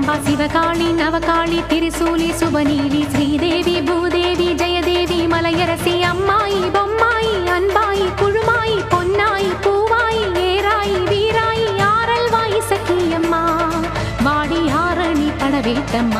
ஜகதம்பா சிவகாளி நவகாளி திருசூலி சுபநீலி ஸ்ரீதேவி பூதேவி ஜெயதேவி மலையரசி அம்மாயி பொம்மாயி அன்பாயி குழுமாயி பொன்னாயி பூவாயி ஏராயி வீராயி ஆரல்வாயி சக்கியம்மா வாடி Arani Padavettamma.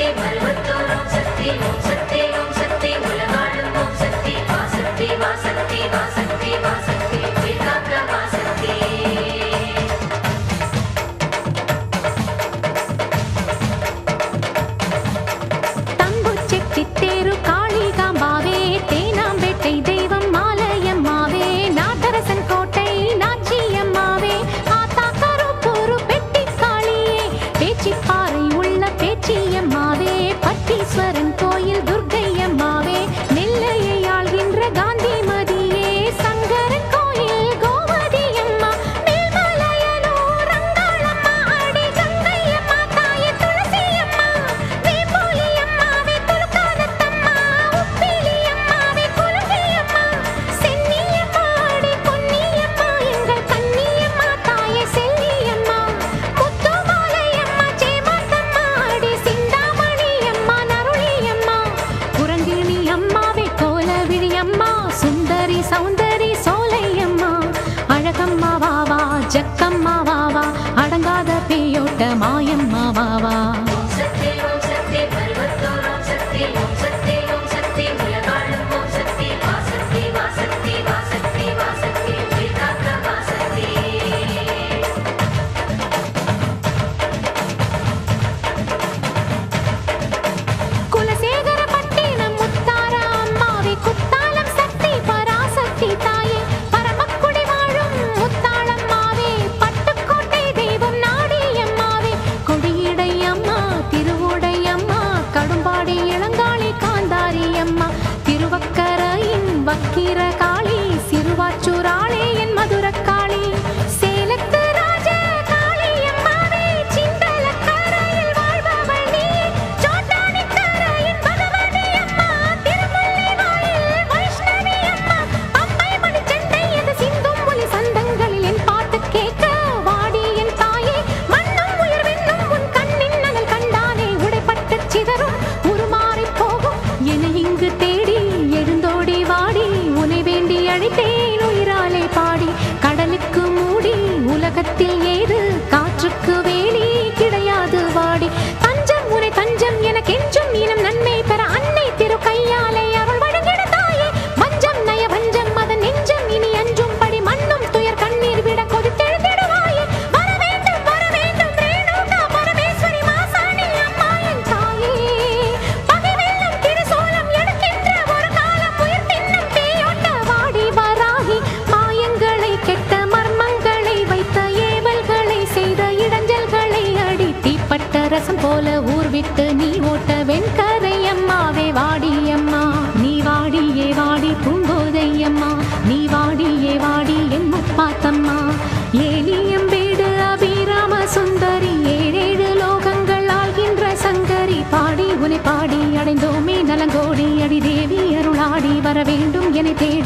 Happy Valentine's పదపియొట్ట మాయమ్మ మావా பாட்டேன் உயிராலே பாடி கடலுக்கு மூடி உலகத்தில் ஏது தேவி அருளாடி வர வேண்டும் என தேடி